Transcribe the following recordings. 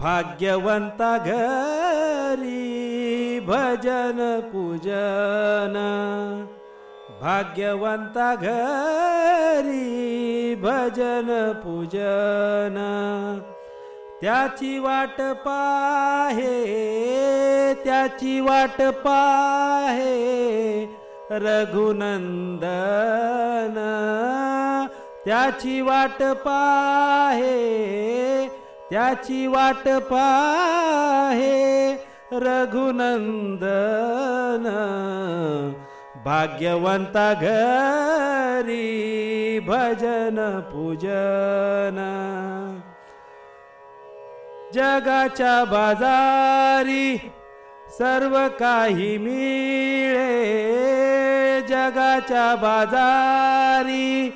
भाग्यवंता घरी भजन पूजन भाग्यवंता घरी भजन पूजन. त्याची वाट पाहे त्याची वाट पाहे रघुनंदन. त्याची वाट पाहे त्याची वाट पाहे रघुनंदन. भाग्यवंता घरी भजन पूजन. जगाच्या बाजारी सर्व काही मिळे. जगाच्या बाजारी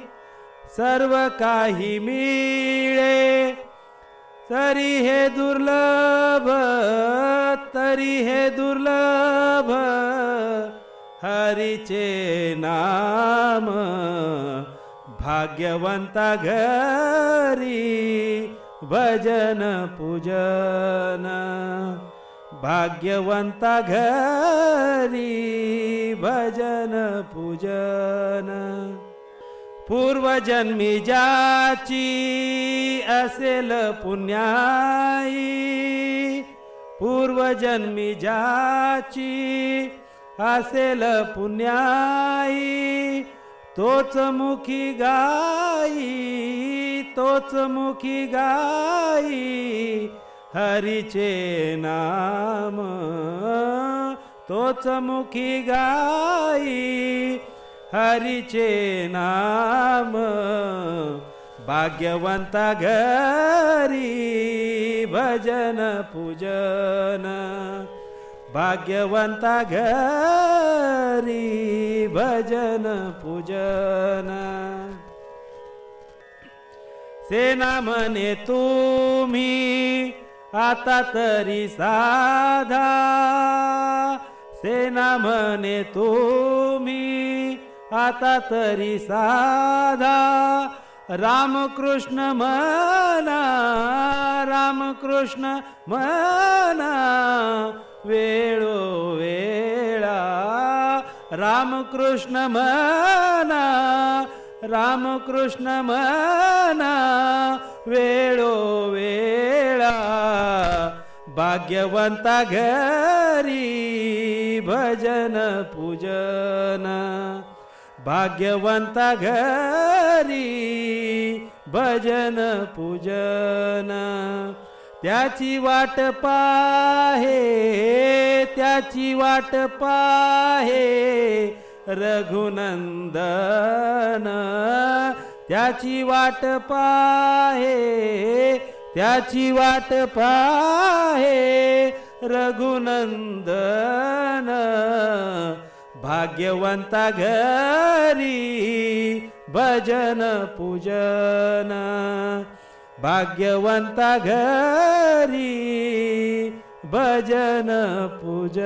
सर्व काही मिळे. तरी हे दुर्लभ तरी हे दुर्लभ हरीचे नाम भाग्यवंता घरी भजन पूजन. भाग्यवंता घरी भजन पूजन. पूर्वजन्मी ज्याची असेल पुण्याई. पूर्वजन्मी ज्याची असेल पुण्याई. तोच मुखी गाई तोच मुखी गाई हरीचे नाम. तोच मुखी गाई हरीचे नाम भाग्यवंता घरी भजन पूजन. भाग्यवंता घरी भजन पूजन. सेना म्हणे तुम्ही आता तरी साधा. सेना म्हणे तुम्ही आता तरी साधा रामकृष्ण मना रामकृष्ण मना वेळो वेळा रामकृष्ण मना रामकृष्ण मना वेळो वेळा भाग्यवंता घरी भजन पूजन. भाग्यवंता घरी भजन पूजन. त्याची वाट पाहे त्याची वाट पाहे रघुनंदन. त्याची वाट पाहे त्याची वाट पाहे रघुनंदन. भाग्यवंता घरी भजन पूजन. भाग्यवंता घरी भजन पूजन.